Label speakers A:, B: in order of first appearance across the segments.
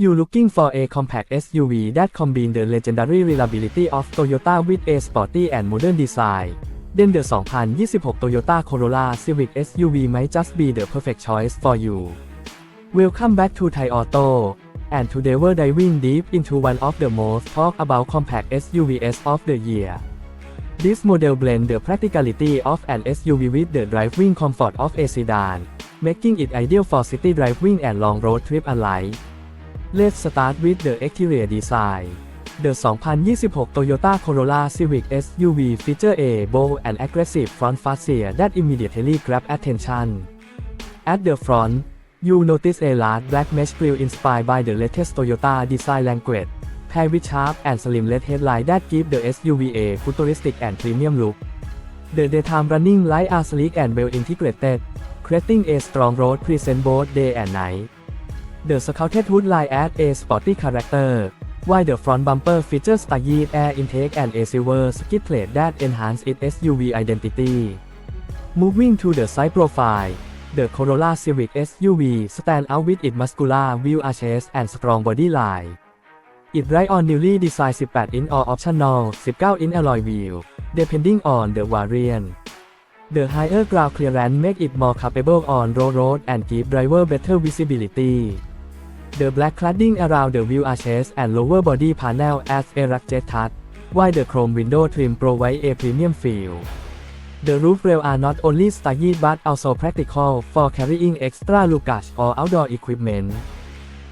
A: you looking for a compact SUV that combine the legendary reliability of Toyota with a sporty and modern design. Then the 2026 Toyota Corolla Civic SUV might just be the perfect choice for you. Welcome back to Thai Auto. And today we're diving deep into one of the most talked about compact SUVs of the year. This model blends the practicality of an SUV with the driving comfort of a sedan, making it ideal for city driving and long road trip alike. Let's start with the exterior design. The 2026 Toyota Corolla Civic SUV feature a bold and aggressive front fascia that immediately grab attention. At the front, you notice a large black mesh grille inspired by the latest Toyota design language paired with sharp and slim LED headlight that give the SUV a futuristic and premium look. The daytime running lights are sleek and well integrated, creating a strong road presence both day and night. The Scouted hood line adds a sporty character, while the front bumper features stylish air intake and a silver skid plate that enhance its SUV identity. Moving to the side profile, the Corolla Civic SUV stand out with its muscular wheel arches and strong body line. It ride on newly designed 18-inch or optional 19-inch alloy wheel, depending on the variant. The higher ground clearance make it more capable on road road and give driver better visibility. The black cladding around the wheel arches and lower body panel adds a rugged touch, while the chrome window trim provide a premium feel. The roof rails are not only stylish but also practical for carrying extra luggage or outdoor equipment.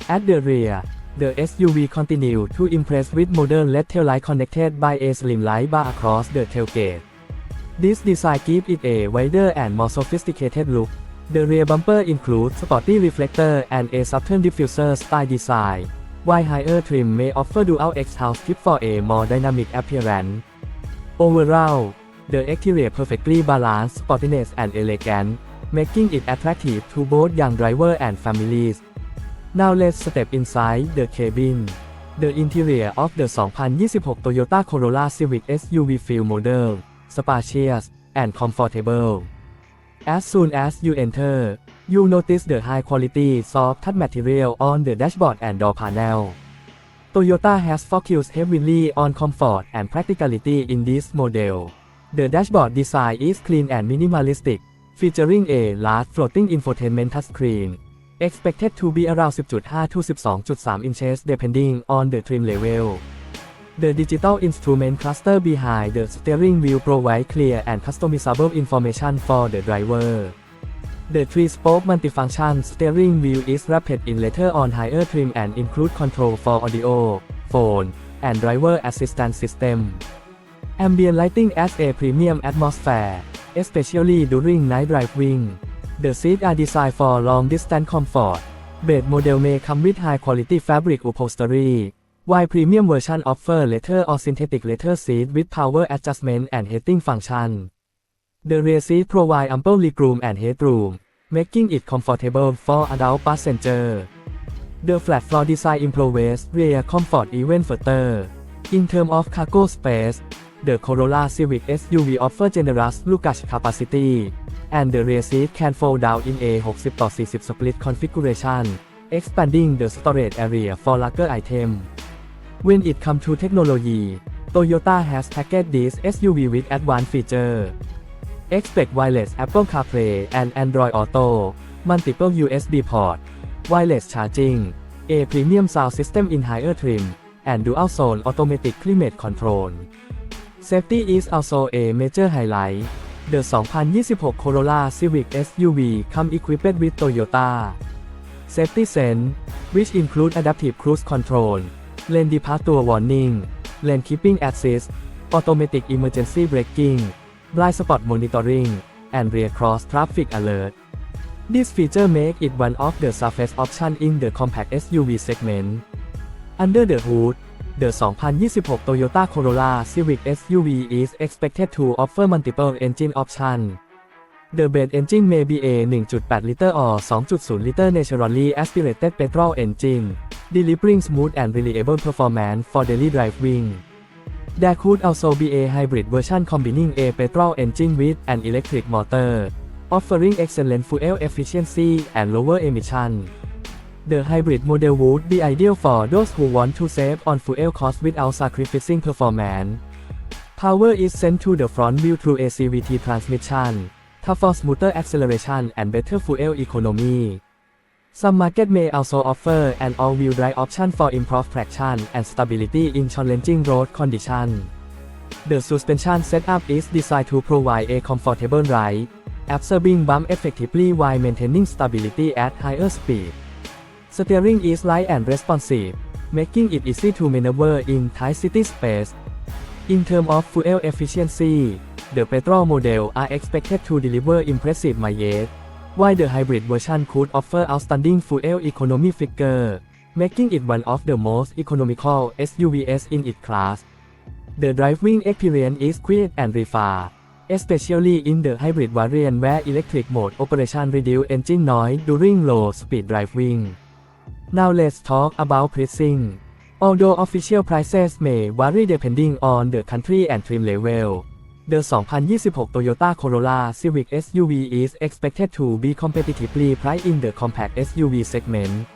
A: At the rear, the SUV continued to impress with modern LED taillight connected by a slim light bar across the tailgate. This design gives it a wider and more sophisticated look. The rear bumper includes sporty reflector and a Saturn diffuser style design, while higher trim may offer dual exhaust tip for a more dynamic appearance. Overall, the exterior perfectly balanced sportiness and elegance, making it attractive to both young drivers and families. Now let's step inside the cabin. The interior of the 2026 Toyota Corolla Civic SUV feel modern, spacious, and comfortable. As soon as you enter, you notice the high quality soft touch material on the dashboard and door panel. Toyota has focused heavily on comfort and practicality in this model. The dashboard design is clean and minimalistic, featuring a large floating infotainment touchscreen, expected to be around 10.5 to 12.3 inches depending on the trim level. The digital instrument cluster behind the steering wheel provide clear and customizable information for the driver. The three-spoke multifunction steering wheel is wrapped in leather on higher trim and include control for audio, phone, and driver assistance system. Ambient lighting adds a premium atmosphere, especially during night driving. The seats are designed for long distance comfort. Base model may come with high quality fabric upholstery, Why premium version offer leather or synthetic leather seat with power adjustment and heating function. The rear seat provide ample legroom and headroom, making it comfortable for adult passenger. The flat floor design improves rear comfort even further. In terms of cargo space, the Corolla Civic SUV offer generous luggage capacity, and the rear seat can fold down in a 60 40 split configuration, expanding the storage area for larger items. When it comes to technology, Toyota has packaged this SUV with advanced features. Expect wireless Apple CarPlay and Android Auto, multiple USB port, wireless charging, a premium sound system in higher trim, and dual zone automatic climate control. Safety is also a major highlight. The 2026 Corolla Civic SUV come equipped with Toyota Safety Sense, which include adaptive cruise control, เลนดีพาร์ตัววอร์นิ่งเลนคิปปิ้งแอสซิสต์ออโตเมติกอิมเมอร์เจนซี่เบรกกิ้งไลท์สปอตมอนิเตอริงแอนเรียครอสทราฟฟิกอะเลิร์ต This feature make it one of the safest option in the compact SUV segment Under the hood The 2026 Toyota Corolla Civic SUV is expected to offer multiple engine options The base engine may be a 1.8-liter or 2.0-liter naturally aspirated petrol engine, delivering smooth and reliable performance for daily driving. There could also be a hybrid version combining a petrol engine with an electric motor, offering excellent fuel efficiency and lower emission. The hybrid model would be ideal for those who want to save on fuel costs without sacrificing performance. Power is sent to the front wheel through a CVT transmission, for smoother acceleration and better fuel economy. Some market may also offer an all-wheel drive option for improved traction and stability in challenging road conditions. The suspension setup is designed to provide a comfortable ride, absorbing bump effectively while maintaining stability at higher speed. Steering is light and responsive, making it easy to maneuver in tight city space. In terms of fuel efficiency, the petrol model are expected to deliver impressive mileage, while the hybrid version could offer outstanding fuel economy figure, making it one of the most economical SUVs in its class. The driving experience is quick and refined, especially in the hybrid variant where electric mode operation reduce engine noise during low speed driving. Now let's talk about pricing. Although official prices may vary depending on the country and trim level, the 2026 Toyota Corolla Civic SUV is expected to be competitively priced in the compact SUV segment.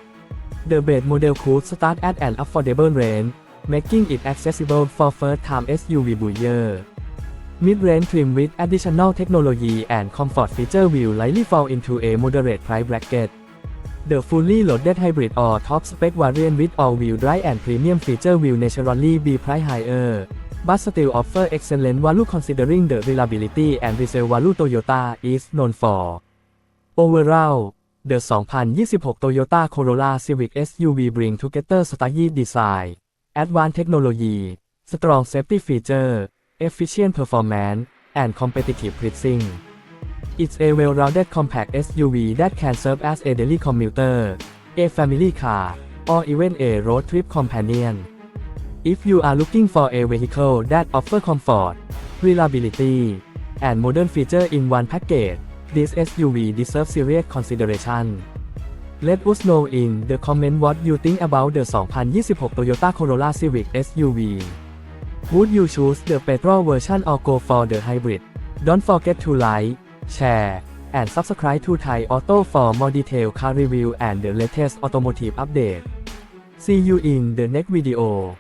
A: The base model could start at an affordable range, making it accessible for first-time SUV buyer. Mid-range trim with additional technology and comfort feature will likely fall into a moderate price bracket. The fully loaded hybrid or top spec variant with all-wheel drive and premium feature will naturally be priced higher, but still offer excellent value considering the reliability and resale value Toyota is known for. Overall, the 2026 Toyota Corolla Civic SUV bring together stylish design, advanced technology, strong safety feature, efficient performance, and competitive pricing. It's a well-rounded compact SUV that can serve as a daily commuter, a family car, or even a road trip companion. If you are looking for a vehicle that offers comfort, reliability, and modern features in one package, this SUV deserves serious consideration. Let us know in the comment what you think about the 2026 Toyota Corolla Civic SUV. Would you choose the petrol version or go for the hybrid? Don't forget to like, share, and subscribe to Thai Auto for more detailed car review and the latest automotive update. See you in the next video.